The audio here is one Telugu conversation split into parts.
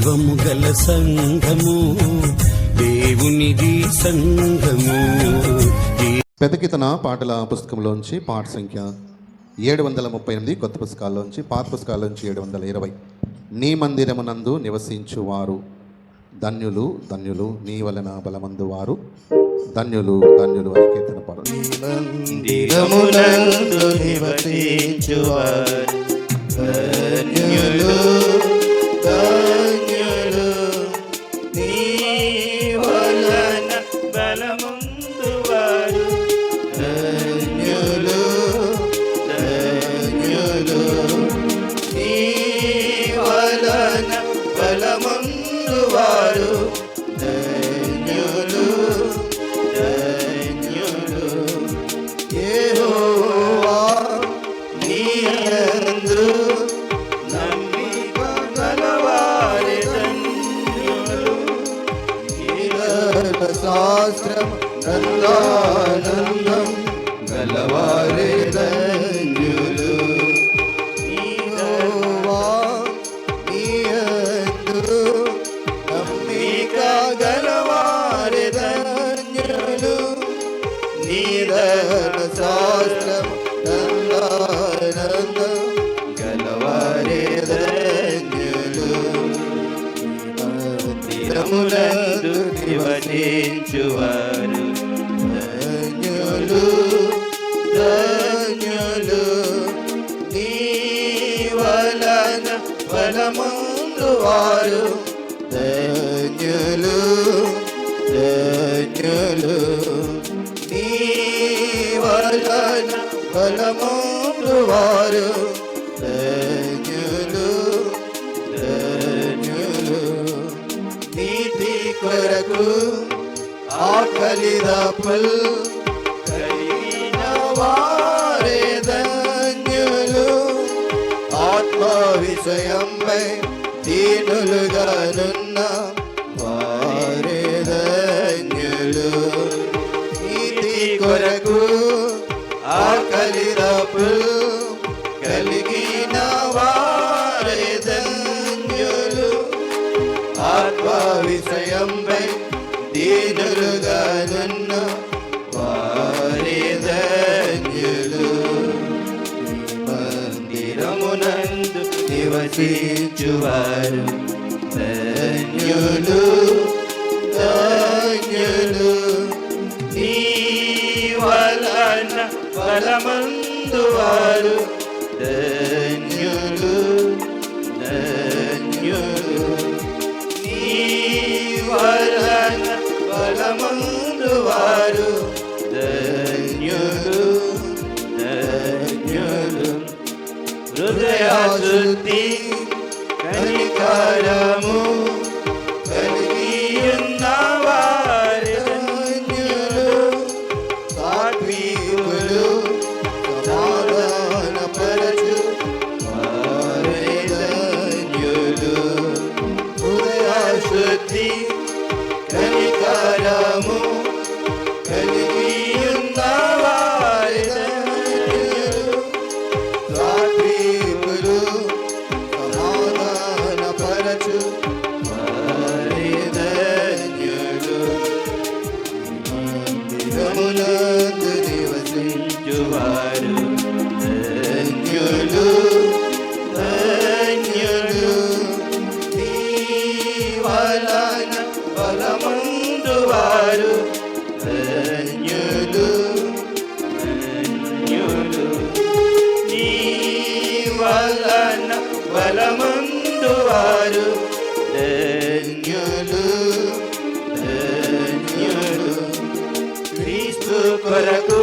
జీవము గల సంఘము దేవునిది సంఘము. పెదకితన పాటల పుస్తకంలోంచి పాట సంఖ్య ఏడు వందల ముప్పై ఎనిమిది కొత్త పుస్తకాల్లోంచి పాత పుస్తకాల్లోంచి ఏడు వందల ఇరవై నీ మందిరమునందు నివసించువారు. ధన్యులు ధన్యులు నీ వలన బలమందు వారు ధన్యులు ధన్యులు అని కీర్తన పాడు మందిరమునందు నివసించువారు. ధన్యులు. శాస్త్రం నందానందం గలవారే ధన్యులు. గలవారే నీయందు నమ్మిక గలవారి ధన్యులు. నీదన വാരും തേഞ്ഞലു തേഞ്ഞലു നീ വലന ഫലമോട് വാരും തേഞ്ഞലു തേഞ്ഞലു നീതി കൊരകു ആക്കലിത പുൽ കൈനവാ ഭാവിസയമ്മേ തീടുലുകാരുന്ന ഭാരതഞ്ഞുലു ഈ തീ ആ నివసించువారు ధన్యులు ధన్యులు నీ వలన బలమందు వారు ధన్యులు ధన్యులు ಹೃದಯ ಶುದ್ಧಿ ಕನಿಕರಮು Kanikaramo వారు. ధన్యులు ధన్యులు. క్రీస్తు కొరకు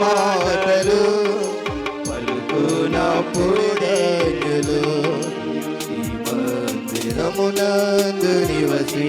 మాటలు పలుకునప్పుడు ధన్యులు ఈ మందిరమునందు నివసి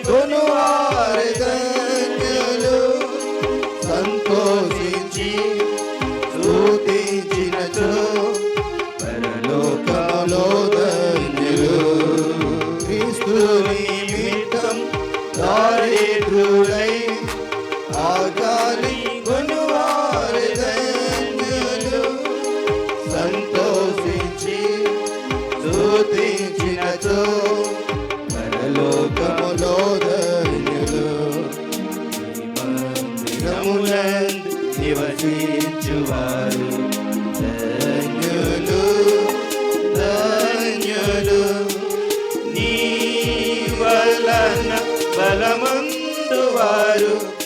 స్తుతించినచో పరలోకములో ధన్యులు. మందిరమునందు నివసించువారు. ధన్యులు ధన్యులు నీ వలన బలమందు వారు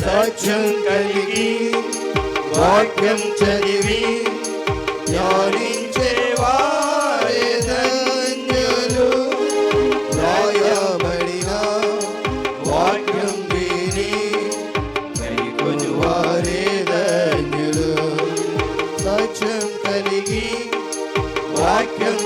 సాక్ష్యం కలిగి వాక్యం చదివి ధ్యానించే వారే ధన్యులు. రాయబడిన వాక్యం విని కైకొని వాక్యం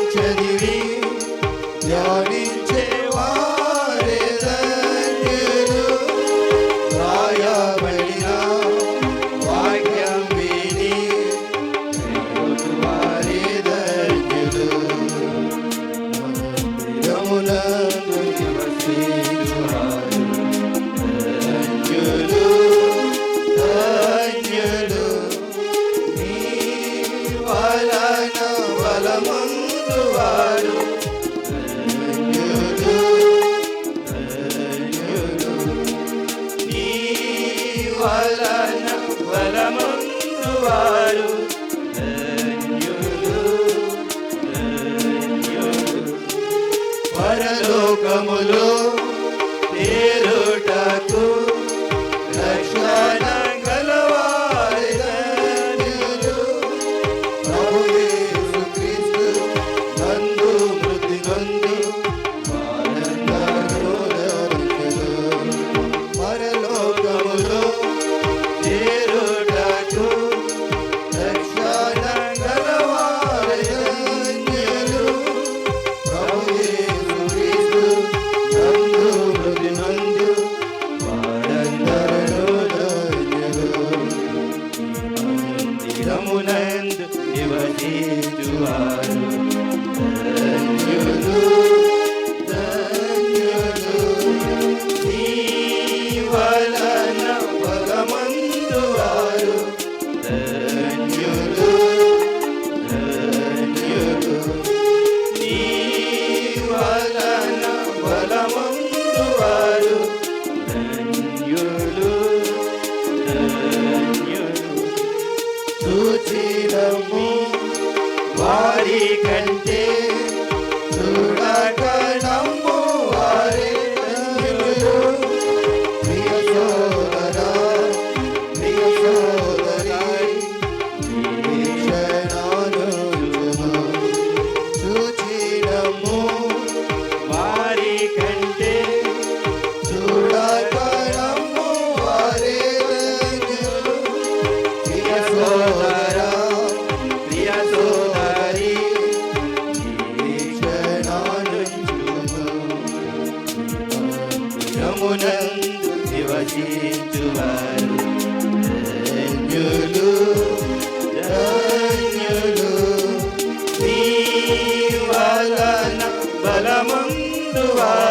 no, no.